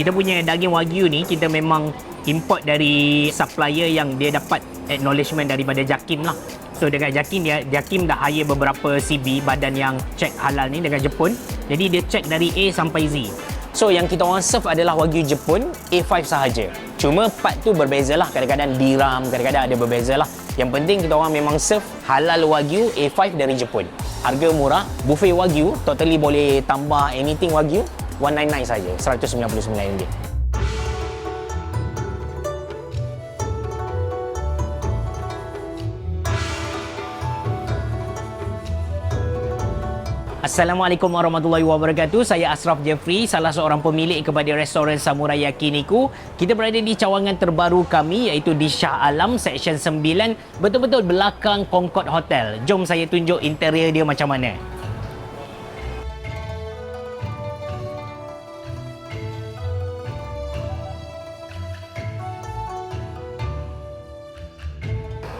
kita punya daging wagyu ni kita memang import dari supplier yang dia dapat acknowledgement daripada Jakim lah. So dengan Jakim dia Jakim dah hire beberapa CB badan yang check halal ni dengan Jepun. Jadi dia check dari A sampai Z. So yang kita orang serve adalah wagyu Jepun A5 sahaja. Cuma part tu berbeza lah. Kadang-kadang diram, kadang-kadang ada berbeza lah. Yang penting kita orang memang serve halal wagyu A5 dari Jepun. Harga murah, buffet wagyu, totally boleh tambah anything wagyu 199 saja, RM199. Assalamualaikum warahmatullahi wabarakatuh. Saya Asraf Jeffrey, salah seorang pemilik kepada restoran Samurai Yakiniku. Kita berada di cawangan terbaru kami iaitu di Shah Alam Section 9, betul-betul belakang Concord Hotel. Jom saya tunjuk interior dia macam mana.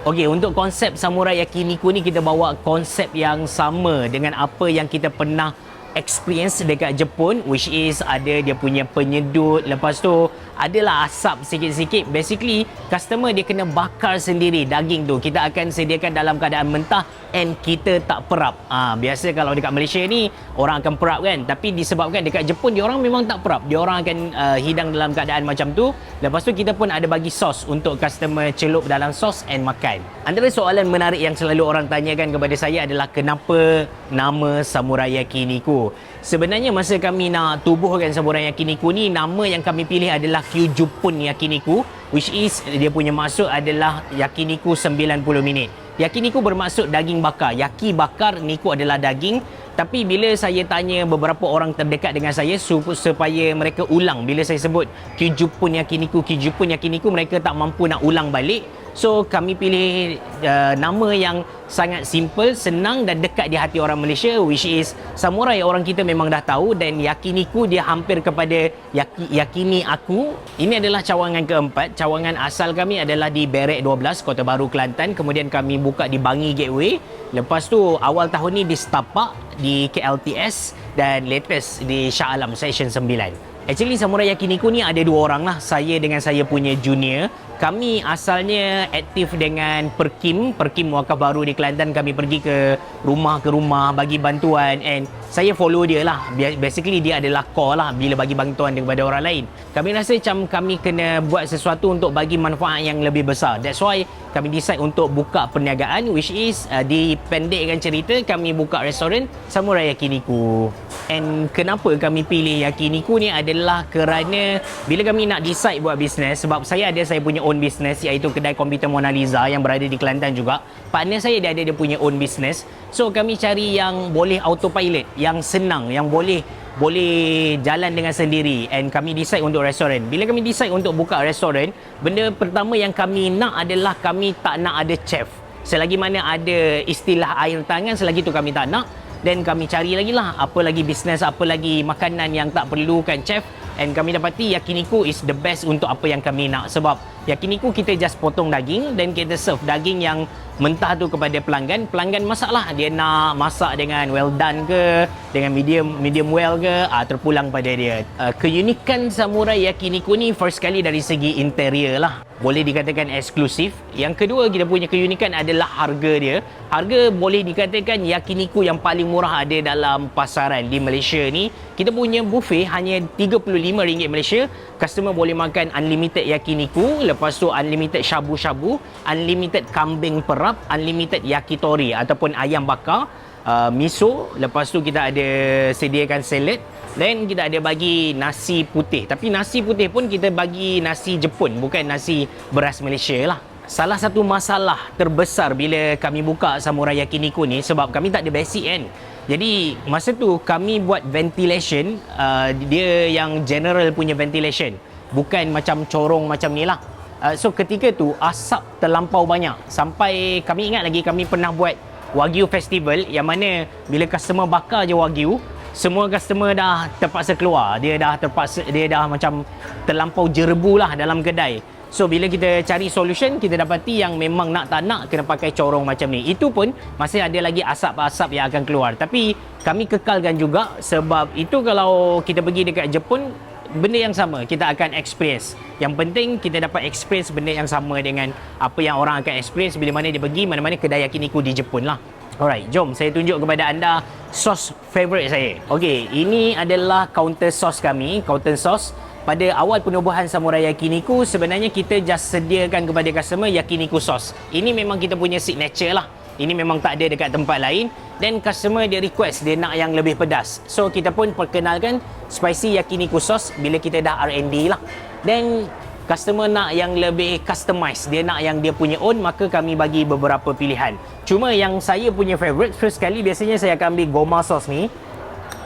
Okey, untuk konsep Samurai Yakiniku ni kita bawa konsep yang sama dengan apa yang kita pernah experience dekat Jepun which is ada dia punya penyedut. Lepas tu adalah asap sikit-sikit. Basically customer dia kena bakar sendiri daging tu. Kita akan sediakan dalam keadaan mentah and kita tak perap. Ha, biasa kalau dekat Malaysia ni orang akan perap kan. Tapi disebabkan dekat Jepun dia orang memang tak perap. Dia orang akan uh, hidang dalam keadaan macam tu. Lepas tu kita pun ada bagi sos untuk customer celup dalam sos and makan. Antara soalan menarik yang selalu orang tanyakan kepada saya adalah kenapa nama Samurai Yakiniku sebenarnya masa kami nak tubuhkan Samurai Yakiniku ni nama yang kami pilih adalah Kyujupun Yakiniku which is dia punya maksud adalah Yakiniku 90 minit. Yakiniku bermaksud daging bakar. Yaki bakar, niku adalah daging. Tapi bila saya tanya beberapa orang terdekat dengan saya supaya mereka ulang bila saya sebut Kyujupun Yakiniku, Kyujupun Yakiniku mereka tak mampu nak ulang balik. So kami pilih uh, nama yang sangat simple, senang dan dekat di hati orang Malaysia which is Samurai orang kita memang dah tahu dan Yakiniku dia hampir kepada yaki, Yakini aku. Ini adalah cawangan keempat. Cawangan asal kami adalah di Berek 12 Kota Baru Kelantan. Kemudian kami buka di Bangi Gateway. Lepas tu awal tahun ni di Setapak di KLTS dan latest di Shah Alam Section 9. Actually Samurai Yakiniku ni ada dua orang lah. Saya dengan saya punya junior kami asalnya aktif dengan Perkim, Perkim Wakaf Baru di Kelantan. Kami pergi ke rumah ke rumah bagi bantuan and saya follow dia lah. Basically dia adalah core lah bila bagi bantuan kepada orang lain. Kami rasa macam kami kena buat sesuatu untuk bagi manfaat yang lebih besar. That's why kami decide untuk buka perniagaan which is uh, dipendekkan cerita kami buka restoran Samurai Yakiniku. And kenapa kami pilih Yakiniku ni adalah kerana bila kami nak decide buat bisnes sebab saya ada saya punya own business iaitu kedai komputer Mona Lisa yang berada di Kelantan juga. Partner saya dia ada dia punya own business. So kami cari yang boleh autopilot, yang senang, yang boleh boleh jalan dengan sendiri and kami decide untuk restoran. Bila kami decide untuk buka restoran, benda pertama yang kami nak adalah kami tak nak ada chef. Selagi mana ada istilah air tangan, selagi tu kami tak nak. Dan kami cari lagi lah apa lagi bisnes, apa lagi makanan yang tak perlukan chef and kami dapati yakiniku is the best untuk apa yang kami nak sebab yakiniku kita just potong daging dan kita serve daging yang mentah tu kepada pelanggan. Pelanggan masak lah dia nak masak dengan well done ke dengan medium medium well ke uh, terpulang pada dia. Uh, keunikan samurai yakiniku ni first kali dari segi interior lah. Boleh dikatakan eksklusif. Yang kedua kita punya keunikan adalah harga dia. Harga boleh dikatakan yakiniku yang paling murah ada dalam pasaran di Malaysia ni. Kita punya buffet hanya RM35 Malaysia. Customer boleh makan unlimited yakiniku lepas tu unlimited shabu-shabu unlimited kambing perap unlimited yakitori ataupun ayam bakar uh, miso. Lepas tu kita ada sediakan salad. Dan kita ada bagi nasi putih. Tapi nasi putih pun kita bagi nasi Jepun bukan nasi beras Malaysia lah. Salah satu masalah terbesar bila kami buka Samurai Yakiniku ni sebab kami tak ada basic kan. Jadi masa tu kami buat ventilation uh, dia yang general punya ventilation. Bukan macam corong macam ni lah Uh, so ketika tu asap terlampau banyak. Sampai kami ingat lagi kami pernah buat Wagyu Festival yang mana bila customer bakar je Wagyu semua customer dah terpaksa keluar. Dia dah terpaksa dia dah macam terlampau jerebu lah dalam kedai. So bila kita cari solution kita dapati yang memang nak tak nak kena pakai corong macam ni. Itu pun masih ada lagi asap-asap yang akan keluar. Tapi kami kekalkan juga sebab itu kalau kita pergi dekat Jepun benda yang sama kita akan experience. Yang penting kita dapat experience benda yang sama dengan apa yang orang akan experience bila mana dia pergi mana-mana kedai yakiniku di Jepun lah. Alright, jom saya tunjuk kepada anda sos favorite saya. Okey, ini adalah counter sauce kami, counter sauce. Pada awal penubuhan Samurai Yakiniku, sebenarnya kita just sediakan kepada customer yakiniku sauce. Ini memang kita punya signature lah. Ini memang tak ada dekat tempat lain dan customer dia request dia nak yang lebih pedas. So kita pun perkenalkan spicy yakiniku sauce bila kita dah R&D lah. Dan customer nak yang lebih customize, dia nak yang dia punya own maka kami bagi beberapa pilihan. Cuma yang saya punya favorite first kali biasanya saya akan ambil goma sauce ni.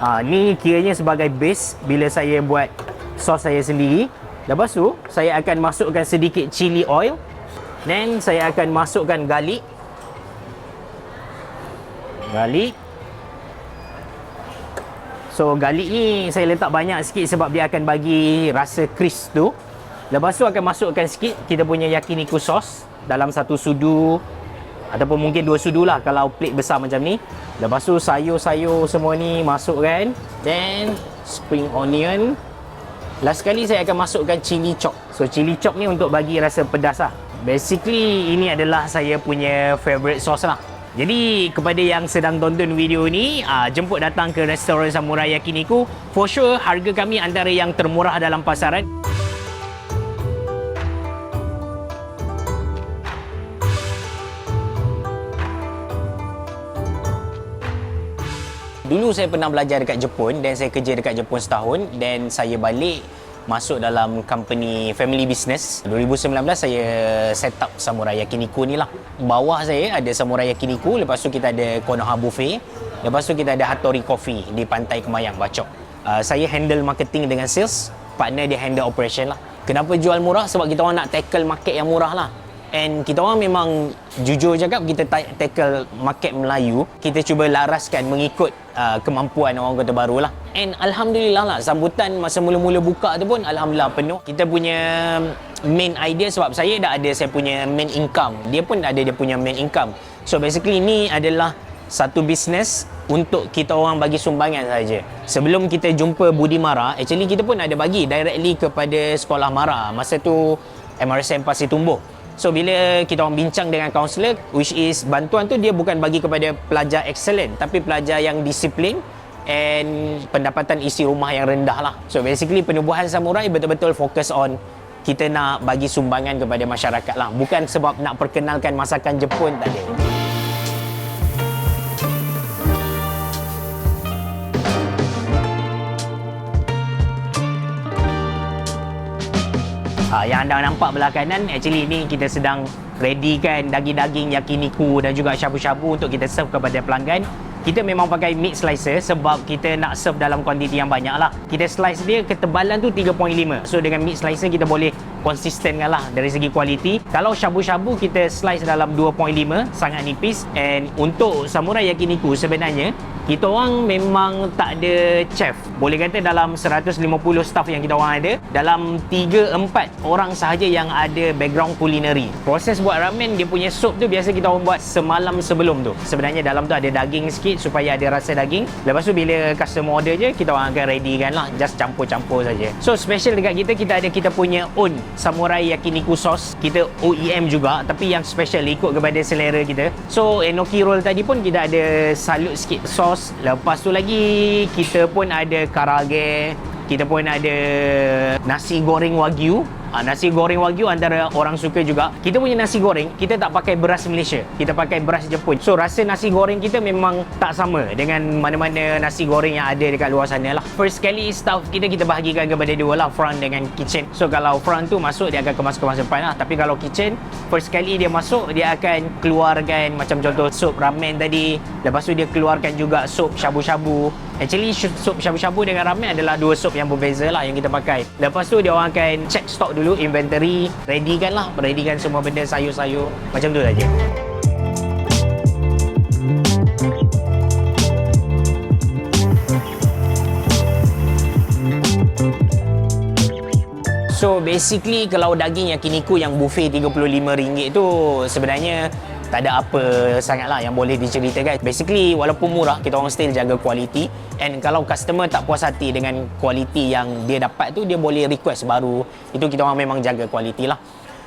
Ha, ni kiranya sebagai base bila saya buat sos saya sendiri. Lepas tu saya akan masukkan sedikit chili oil. Then saya akan masukkan garlic garlic so garlic ni saya letak banyak sikit sebab dia akan bagi rasa crisp tu. Lepas tu akan masukkan sikit kita punya yakiniku sauce dalam satu sudu ataupun mungkin dua sudu lah kalau plate besar macam ni. Lepas tu sayur-sayur semua ni masukkan. Then spring onion. Last sekali saya akan masukkan chili chop. So chili chop ni untuk bagi rasa pedas lah. Basically ini adalah saya punya favorite sauce lah jadi kepada yang sedang tonton video ni, uh, jemput datang ke restoran Samurai Yakiniku. For sure harga kami antara yang termurah dalam pasaran. Dulu saya pernah belajar dekat Jepun dan saya kerja dekat Jepun setahun dan saya balik masuk dalam company family business. 2019 saya set up Samurai Yakiniku ni lah. Bawah saya ada Samurai Yakiniku lepas tu kita ada Konoha Buffet lepas tu kita ada Hattori Coffee di Pantai Kemayang Bacok. Uh, saya handle marketing dengan sales partner dia handle operation lah. Kenapa jual murah? Sebab kita orang nak tackle market yang murah lah And kita orang memang jujur cakap kita tackle market Melayu, kita cuba laraskan mengikut uh, kemampuan orang kota baru lah. And Alhamdulillah lah, sambutan masa mula-mula buka tu pun Alhamdulillah penuh. Kita punya main idea sebab saya dah ada saya punya main income. Dia pun ada dia punya main income. So basically ni adalah satu bisnes untuk kita orang bagi sumbangan saja. Sebelum kita jumpa Budi Mara, actually kita pun ada bagi directly kepada sekolah Mara. Masa tu MRSM Pasir Tumbuh. So bila kita orang bincang dengan kaunselor which is bantuan tu dia bukan bagi kepada pelajar excellent tapi pelajar yang disiplin and pendapatan isi rumah yang rendah lah. So basically penubuhan samurai betul-betul fokus on kita nak bagi sumbangan kepada masyarakat lah. Bukan sebab nak perkenalkan masakan Jepun tak ada. Yang anda nampak belah kanan actually ini kita sedang readykan daging-daging yakiniku dan juga syabu-syabu untuk kita serve kepada pelanggan kita memang pakai meat slicer sebab kita nak serve dalam kuantiti yang banyak lah kita slice dia ketebalan tu 3.5 so dengan meat slicer kita boleh konsisten lah dari segi kualiti kalau syabu-syabu kita slice dalam 2.5 sangat nipis and untuk samurai yakiniku sebenarnya kita orang memang tak ada chef. Boleh kata dalam 150 staff yang kita orang ada, dalam 3-4 orang sahaja yang ada background culinary. Proses buat ramen, dia punya sup tu biasa kita orang buat semalam sebelum tu. Sebenarnya dalam tu ada daging sikit supaya ada rasa daging. Lepas tu bila customer order je, kita orang akan ready kan lah. Just campur-campur saja. So special dekat kita, kita ada kita punya own samurai yakiniku sauce. Kita OEM juga, tapi yang special ikut kepada selera kita. So enoki roll tadi pun kita ada salut sikit sauce lepas tu lagi kita pun ada karage kita pun ada nasi goreng wagyu Ha, nasi goreng wagyu antara orang suka juga. Kita punya nasi goreng, kita tak pakai beras Malaysia. Kita pakai beras Jepun. So, rasa nasi goreng kita memang tak sama dengan mana-mana nasi goreng yang ada dekat luar sana lah. First kali staff kita, kita bahagikan kepada dua lah. Front dengan kitchen. So, kalau front tu masuk, dia akan kemas-kemas depan lah. Tapi kalau kitchen, first kali dia masuk, dia akan keluarkan macam contoh sup ramen tadi. Lepas tu dia keluarkan juga sup syabu-syabu. Actually sup syabu-syabu dengan ramen adalah dua sup yang berbeza lah yang kita pakai. Lepas tu dia orang akan check stock dulu, inventory, ready kan lah, ready kan semua benda sayur-sayur. Macam tu saja. So basically kalau daging yakiniku yang buffet RM35 tu sebenarnya tak ada apa sangat lah yang boleh diceritakan basically walaupun murah kita orang still jaga kualiti and kalau customer tak puas hati dengan kualiti yang dia dapat tu dia boleh request baru itu kita orang memang jaga kualiti lah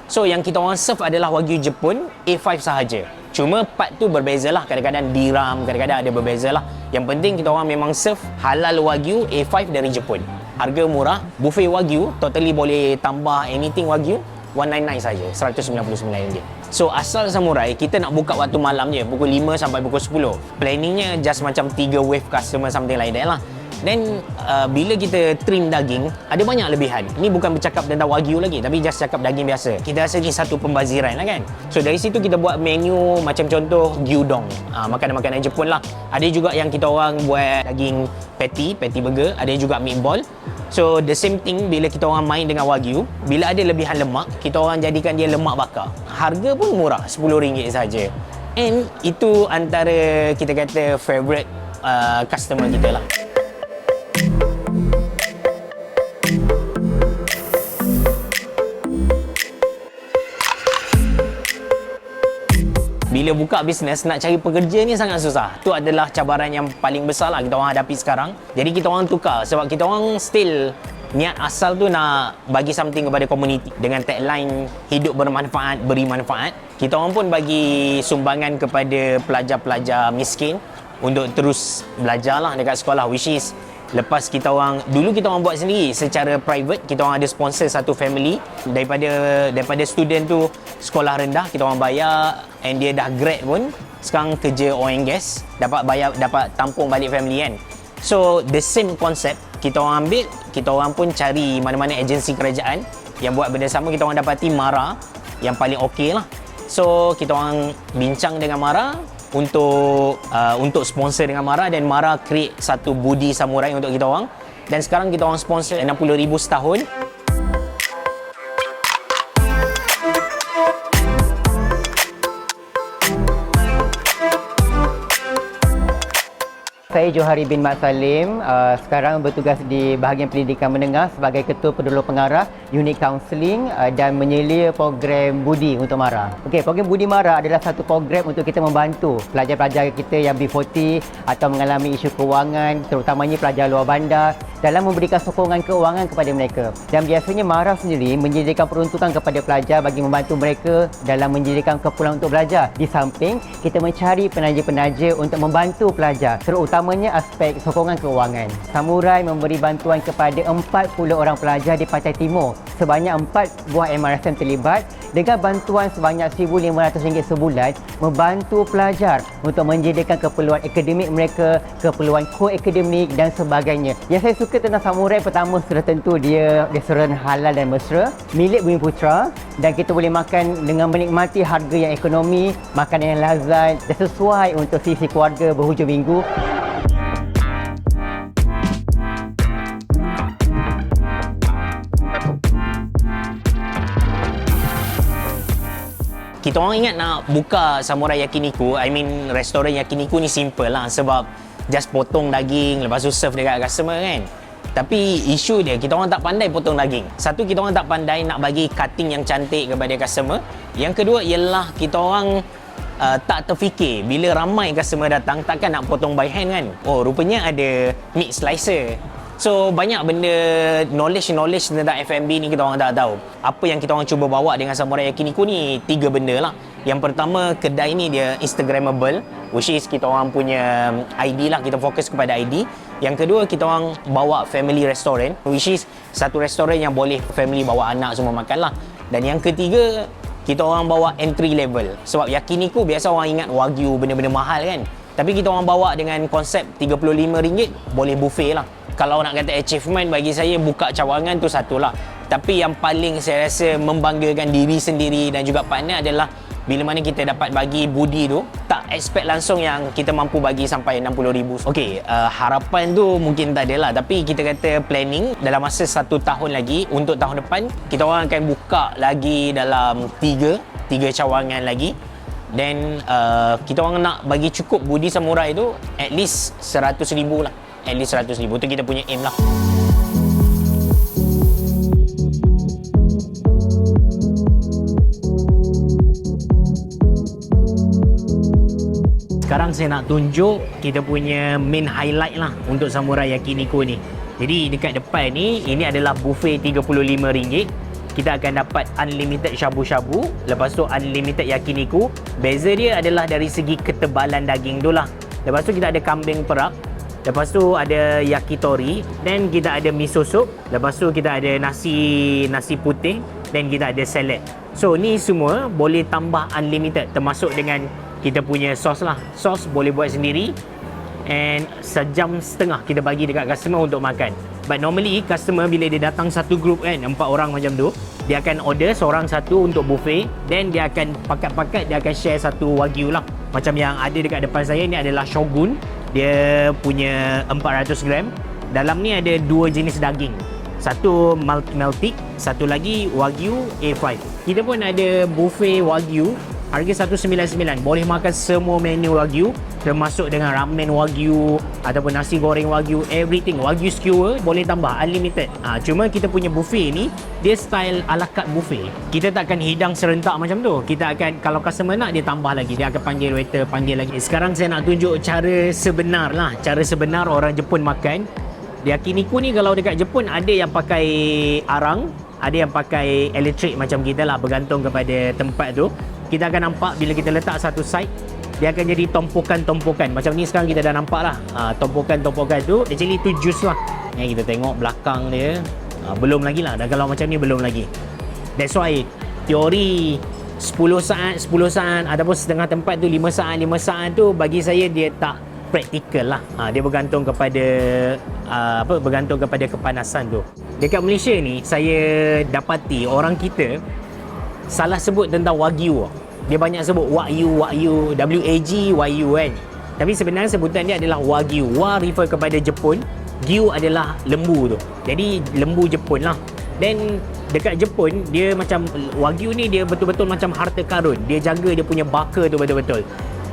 So yang kita orang serve adalah Wagyu Jepun A5 sahaja. Cuma part tu berbeza lah. Kadang-kadang diram, kadang-kadang ada berbeza lah. Yang penting kita orang memang serve halal Wagyu A5 dari Jepun. Harga murah, buffet Wagyu, totally boleh tambah anything Wagyu, 199 saja, RM199. So asal samurai kita nak buka waktu malam je pukul 5 sampai pukul 10. Planningnya just macam 3 wave customer something like that lah. Then uh, bila kita trim daging ada banyak lebihan. Ini bukan bercakap tentang wagyu lagi tapi just cakap daging biasa. Kita rasa ni satu pembaziran lah kan. So dari situ kita buat menu macam contoh gyudong. Uh, makanan-makanan Jepun lah. Ada juga yang kita orang buat daging patty, patty burger, ada juga meatball. So the same thing bila kita orang main dengan wagyu, bila ada lebihan lemak, kita orang jadikan dia lemak bakar. Harga pun murah, RM10 saja. And itu antara kita kata favorite uh, customer kita lah. Bila buka bisnes nak cari pekerja ni sangat susah. Tu adalah cabaran yang paling besar lah kita orang hadapi sekarang. Jadi kita orang tukar sebab kita orang still niat asal tu nak bagi something kepada komuniti dengan tagline hidup bermanfaat beri manfaat. Kita orang pun bagi sumbangan kepada pelajar-pelajar miskin untuk terus belajar lah dekat sekolah which is lepas kita orang dulu kita orang buat sendiri secara private kita orang ada sponsor satu family. Daripada daripada student tu sekolah rendah kita orang bayar and dia dah grad pun sekarang kerja oil and gas dapat bayar dapat tampung balik family kan. So the same concept kita orang ambil kita orang pun cari mana-mana agensi kerajaan yang buat benda sama kita orang dapati Mara yang paling okey lah. So kita orang bincang dengan Mara untuk uh, untuk sponsor dengan Mara dan Mara create satu budi samurai untuk kita orang. Dan sekarang kita orang sponsor 60,000 setahun Saya Johari bin Mat Salim, uh, sekarang bertugas di bahagian pendidikan menengah sebagai Ketua Pendulur Pengarah Unit Counselling uh, dan menyelia program Budi untuk Mara. Okey, program Budi Mara adalah satu program untuk kita membantu pelajar-pelajar kita yang B40 atau mengalami isu kewangan, terutamanya pelajar luar bandar dalam memberikan sokongan keuangan kepada mereka. Dan biasanya Mara sendiri menyediakan peruntukan kepada pelajar bagi membantu mereka dalam menyediakan kepulangan untuk belajar. Di samping, kita mencari penaja-penaja untuk membantu pelajar terutama utamanya aspek sokongan keuangan. Samurai memberi bantuan kepada 40 orang pelajar di Pantai Timur. Sebanyak 4 buah MRSM terlibat dengan bantuan sebanyak RM1,500 sebulan membantu pelajar untuk menyediakan keperluan akademik mereka, keperluan ko-akademik dan sebagainya. Yang saya suka tentang Samurai pertama sudah tentu dia restoran halal dan mesra milik Bumi Putra dan kita boleh makan dengan menikmati harga yang ekonomi, makanan yang lazat dan sesuai untuk sisi keluarga berhujung minggu. Kita orang ingat nak buka Samurai Yakiniku, I mean restoran Yakiniku ni simple lah sebab just potong daging lepas tu serve dekat customer kan. Tapi isu dia kita orang tak pandai potong daging. Satu kita orang tak pandai nak bagi cutting yang cantik kepada customer. Yang kedua ialah kita orang uh, tak terfikir bila ramai customer datang takkan nak potong by hand kan. Oh rupanya ada meat slicer. So banyak benda knowledge-knowledge tentang F&B ni kita orang tak tahu. Apa yang kita orang cuba bawa dengan Samurai Yakiniku ni tiga benda lah. Yang pertama kedai ni dia Instagramable which is kita orang punya ID lah kita fokus kepada ID. Yang kedua kita orang bawa family restaurant which is satu restoran yang boleh family bawa anak semua makan lah. Dan yang ketiga kita orang bawa entry level sebab Yakiniku biasa orang ingat wagyu benda-benda mahal kan. Tapi kita orang bawa dengan konsep RM35 boleh buffet lah. Kalau nak kata achievement bagi saya buka cawangan tu satulah. Tapi yang paling saya rasa membanggakan diri sendiri dan juga partner adalah bila mana kita dapat bagi budi tu tak expect langsung yang kita mampu bagi sampai 60 ribu. Ok uh, harapan tu mungkin tak ada lah tapi kita kata planning dalam masa satu tahun lagi untuk tahun depan kita orang akan buka lagi dalam tiga tiga cawangan lagi dan uh, kita orang nak bagi cukup budi samurai tu at least 100 ribu lah at least 100 ribu tu kita punya aim lah sekarang saya nak tunjuk kita punya main highlight lah untuk samurai yakiniku ni. Jadi dekat depan ni ini adalah buffet RM35. Kita akan dapat unlimited shabu-shabu, lepas tu unlimited yakiniku. Beza dia adalah dari segi ketebalan daging tu lah. Lepas tu kita ada kambing perak, Lepas tu ada yakitori dan kita ada miso soup. Lepas tu kita ada nasi nasi putih dan kita ada salad. So ni semua boleh tambah unlimited termasuk dengan kita punya sos lah. Sos boleh buat sendiri and sejam setengah kita bagi dekat customer untuk makan. But normally customer bila dia datang satu group kan, empat orang macam tu, dia akan order seorang satu untuk buffet then dia akan pakat-pakat dia akan share satu wagyu lah. Macam yang ada dekat depan saya ni adalah shogun dia punya 400 gram dalam ni ada dua jenis daging satu Meltic satu lagi Wagyu A5 kita pun ada buffet Wagyu harga 199 boleh makan semua menu Wagyu termasuk dengan ramen Wagyu ataupun nasi goreng Wagyu everything. Wagyu skewer boleh tambah unlimited. Ha, cuma kita punya buffet ni dia style ala carte buffet. Kita takkan hidang serentak macam tu. Kita akan kalau customer nak dia tambah lagi. Dia akan panggil waiter panggil lagi. Sekarang saya nak tunjuk cara sebenar lah. Cara sebenar orang Jepun makan. Yakiniku ni kalau dekat Jepun ada yang pakai arang ada yang pakai elektrik macam kita lah bergantung kepada tempat tu kita akan nampak bila kita letak satu side dia akan jadi tompokan-tompokan. Macam ni sekarang kita dah nampak lah. Ha, tompokan-tompokan tu actually tu juice lah. Yang kita tengok belakang dia. Ha, belum lagi lah. Dah kalau macam ni belum lagi. That's why teori 10 saat 10 saat ataupun setengah tempat tu 5 saat 5 saat tu bagi saya dia tak praktikal lah. Ha, dia bergantung kepada uh, apa bergantung kepada kepanasan tu. Dekat Malaysia ni saya dapati orang kita salah sebut tentang wagyu. Dia banyak sebut wagyu wagyu WAG wagyu kan? Tapi sebenarnya sebutan dia adalah wagyu. Wa refer kepada Jepun. Gyu adalah lembu tu. Jadi lembu Jepun lah. Dan dekat Jepun dia macam wagyu ni dia betul-betul macam harta karun. Dia jaga dia punya baka tu betul-betul.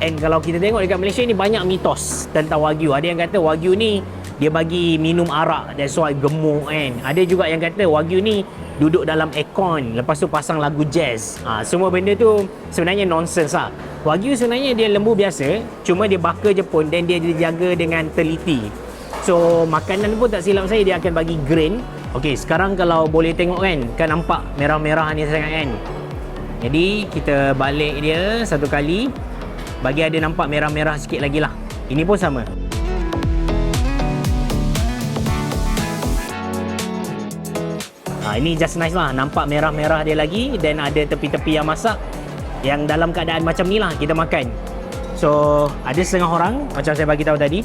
And kalau kita tengok dekat Malaysia ni banyak mitos tentang wagyu. Ada yang kata wagyu ni dia bagi minum arak. That's why gemuk kan? Ada juga yang kata wagyu ni duduk dalam aircon lepas tu pasang lagu jazz. Ha, semua benda tu sebenarnya nonsense lah. Wagyu sebenarnya dia lembu biasa cuma dia baka Jepun dan dia dijaga dengan teliti. So makanan pun tak silap saya dia akan bagi grain. Ok sekarang kalau boleh tengok kan kan nampak merah-merah ni sangat kan? Jadi kita balik dia satu kali. Bagi ada nampak merah-merah sikit lagi lah. Ini pun sama Ha, ini just nice lah. Nampak merah-merah dia lagi dan ada tepi-tepi yang masak yang dalam keadaan macam ni lah kita makan. So, ada setengah orang macam saya bagi tahu tadi,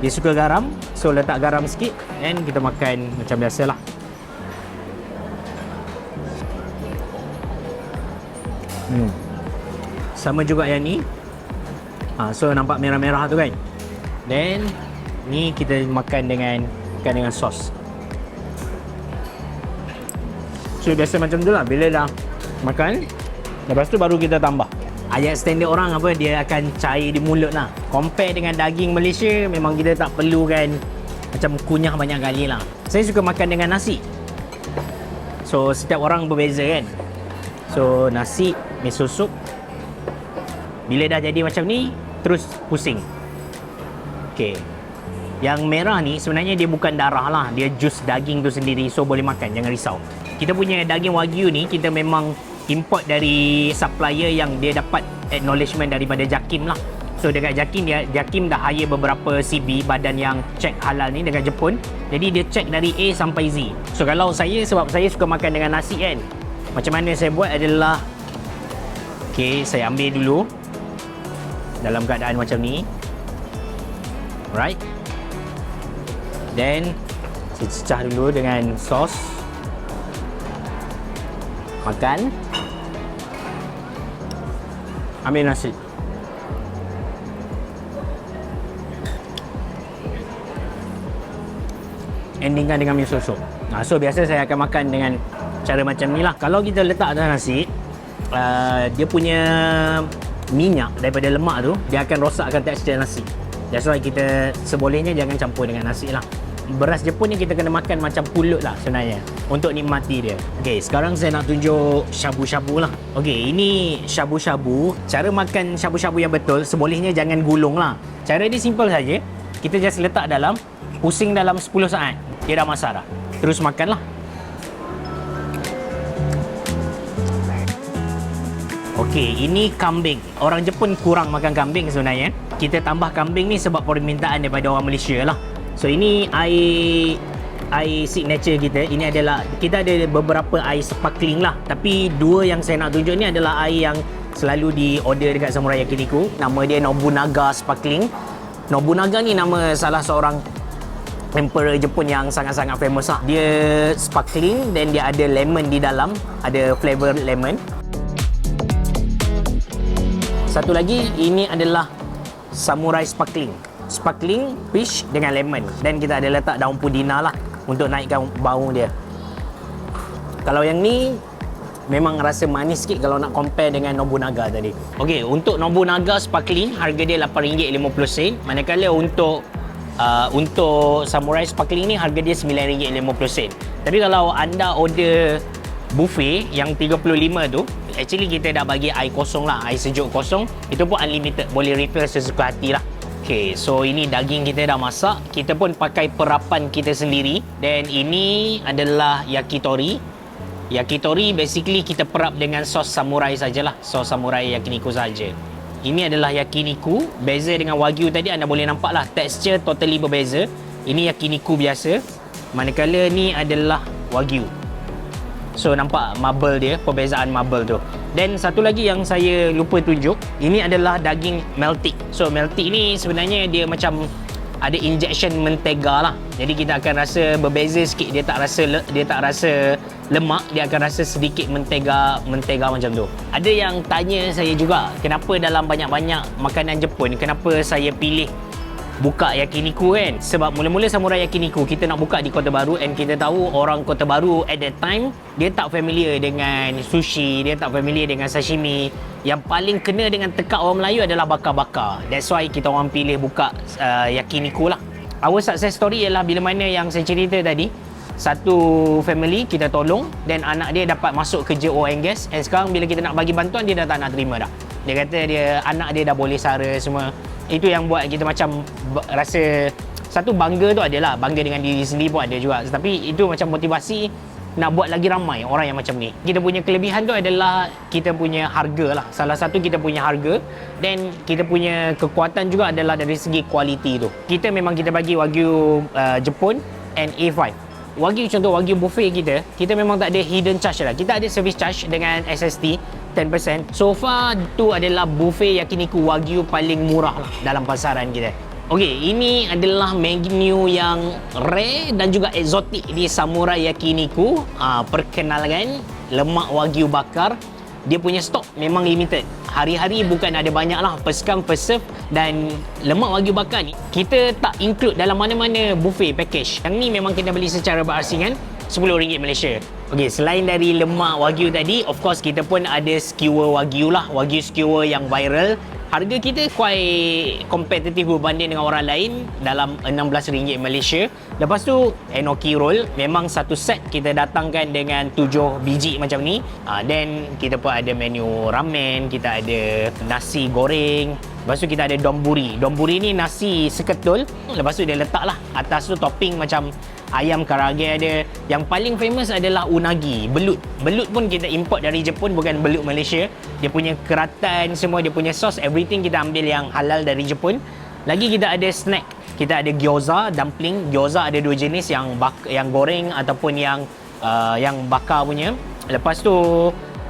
dia suka garam. So, letak garam sikit and kita makan macam biasa lah. Hmm. Sama juga yang ni. Ha, so, nampak merah-merah tu kan. Then, ni kita makan dengan makan dengan sos. So biasa macam tu lah. Bila dah makan Lepas tu baru kita tambah. Ayat standard orang apa Dia akan cair di mulut lah. Compare dengan daging Malaysia Memang kita tak perlu kan Macam kunyah banyak kali lah. Saya suka makan dengan nasi. So setiap orang berbeza kan. So nasi Miso soup. Bila dah jadi macam ni Terus pusing. Okay yang merah ni sebenarnya dia bukan darah lah. Dia jus daging tu sendiri So boleh makan jangan risau Kita punya daging wagyu ni Kita memang import dari supplier yang dia dapat acknowledgement daripada Jakim lah So dekat Jakim dia Jakim dah hire beberapa CB badan yang check halal ni dekat Jepun. Jadi dia check dari A sampai Z. So kalau saya sebab saya suka makan dengan nasi kan. Macam mana saya buat adalah Okay, saya ambil dulu dalam keadaan macam ni. Right? Then saya cecah dulu dengan sos. Makan. Ambil nasi. Endingkan dengan miso soup. Nah, so biasa saya akan makan dengan cara macam ni lah. Kalau kita letak atas nasi, uh, dia punya minyak daripada lemak tu, dia akan rosakkan tekstur nasi. That's why kita sebolehnya jangan campur dengan nasi lah. Beras Jepun ni kita kena makan macam pulut lah sebenarnya untuk nikmati dia. Okey, sekarang saya nak tunjuk shabu-shabu lah. Okey, ini shabu-shabu. Cara makan shabu-shabu yang betul sebolehnya jangan gulung lah. Cara dia simple saja. Kita just letak dalam, pusing dalam 10 saat. Dia dah masak dah. Terus makan lah. Okey, ini kambing. Orang Jepun kurang makan kambing sebenarnya. Kita tambah kambing ni sebab permintaan daripada orang Malaysia lah. So ini air air signature kita. Ini adalah kita ada beberapa air sparkling lah. Tapi dua yang saya nak tunjuk ni adalah air yang selalu di order dekat Samurai Yakiniku. Nama dia Nobunaga Sparkling. Nobunaga ni nama salah seorang emperor Jepun yang sangat-sangat famous lah. Dia sparkling dan dia ada lemon di dalam, ada flavor lemon. Satu lagi ini adalah samurai sparkling. Sparkling fish dengan lemon. Dan kita ada letak daun pudina lah untuk naikkan bau dia. Kalau yang ni memang rasa manis sikit kalau nak compare dengan Nobunaga tadi. Okey, untuk Nobunaga sparkling harga dia RM8.50 manakala untuk uh, untuk samurai sparkling ni harga dia RM9.50 Tapi kalau anda order buffet yang 35 tu actually kita dah bagi air kosong lah air sejuk kosong. Itu pun unlimited. Boleh refill sesuka hati lah Okay, so ini daging kita dah masak. Kita pun pakai perapan kita sendiri. Dan ini adalah yakitori. Yakitori basically kita perap dengan sos samurai sajalah. Sos samurai yakiniku saja. Ini adalah yakiniku. Beza dengan wagyu tadi anda boleh nampak lah. Texture totally berbeza. Ini yakiniku biasa. Manakala ni adalah wagyu. So nampak marble dia, perbezaan marble tu. Dan satu lagi yang saya lupa tunjuk, ini adalah daging meltik. So meltik ni sebenarnya dia macam ada injection mentega lah. Jadi kita akan rasa berbeza sikit. Dia tak rasa le- dia tak rasa lemak, dia akan rasa sedikit mentega mentega macam tu. Ada yang tanya saya juga, kenapa dalam banyak-banyak makanan Jepun, kenapa saya pilih buka yakiniku kan? Sebab mula-mula samurai yakiniku kita nak buka di Kota Baru and kita tahu orang Kota Baru at that time dia tak familiar dengan sushi dia tak familiar dengan sashimi. Yang paling kena dengan tekak orang Melayu adalah bakar-bakar. That's why kita orang pilih buka uh, yakiniku lah. Our success story ialah bila mana yang saya cerita tadi satu family kita tolong dan anak dia dapat masuk kerja oil and gas and sekarang bila kita nak bagi bantuan dia dah tak nak terima dah dia kata dia anak dia dah boleh sara semua. Itu yang buat kita macam rasa satu bangga tu adalah bangga dengan diri sendiri pun ada juga. Tapi itu macam motivasi nak buat lagi ramai orang yang macam ni. Kita punya kelebihan tu adalah kita punya harga lah. Salah satu kita punya harga. Dan kita punya kekuatan juga adalah dari segi kualiti tu. Kita memang kita bagi wagyu uh, Jepun and A5 Wagyu contoh Wagyu buffet kita Kita memang tak ada hidden charge lah. Kita ada service charge dengan SST 10% So far tu adalah buffet yakiniku Wagyu paling murah lah Dalam pasaran kita Okey, ini adalah menu yang rare dan juga eksotik di Samurai Yakiniku. Ah, perkenalkan lemak wagyu bakar. Dia punya stok memang limited. Hari-hari bukan ada banyak lah. First come. Dan lemak wagyu bakar ni, kita tak include dalam mana-mana buffet package. Yang ni memang kita beli secara berasingan. RM10 Malaysia. Okey, selain dari lemak wagyu tadi, of course kita pun ada skewer wagyu lah. Wagyu skewer yang viral. Harga kita quite kompetitif berbanding dengan orang lain dalam RM16 Malaysia. Lepas tu enoki roll memang satu set kita datangkan dengan 7 biji macam ni. Ah then kita pun ada menu ramen, kita ada nasi goreng, Lepas tu kita ada donburi. Donburi ni nasi seketul. Lepas tu dia letak lah. Atas tu topping macam ayam karage ada. Yang paling famous adalah unagi. Belut. Belut pun kita import dari Jepun bukan belut Malaysia. Dia punya keratan semua, dia punya sos, everything kita ambil yang halal dari Jepun. Lagi kita ada snack. Kita ada gyoza, dumpling. Gyoza ada dua jenis yang bak- yang goreng ataupun yang uh, yang bakar punya. Lepas tu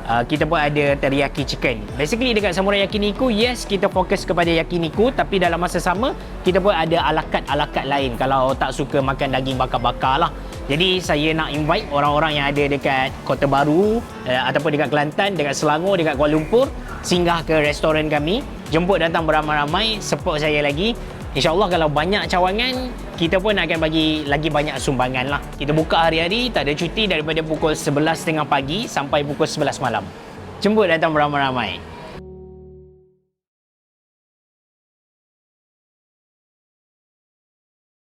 Uh, kita pun ada teriyaki chicken. Basically dekat Samurai Yakiniku, yes kita fokus kepada yakiniku tapi dalam masa sama kita pun ada alakat-alakat lain kalau tak suka makan daging bakar-bakar lah. Jadi saya nak invite orang-orang yang ada dekat Kota Baru uh, ataupun dekat Kelantan, dekat Selangor, dekat Kuala Lumpur singgah ke restoran kami, jemput datang beramai-ramai, support saya lagi. InsyaAllah kalau banyak cawangan, kita pun akan bagi lagi banyak sumbangan lah. Kita buka hari-hari, tak ada cuti daripada pukul 11.30 pagi sampai pukul 11 malam. Jemput datang beramai-ramai.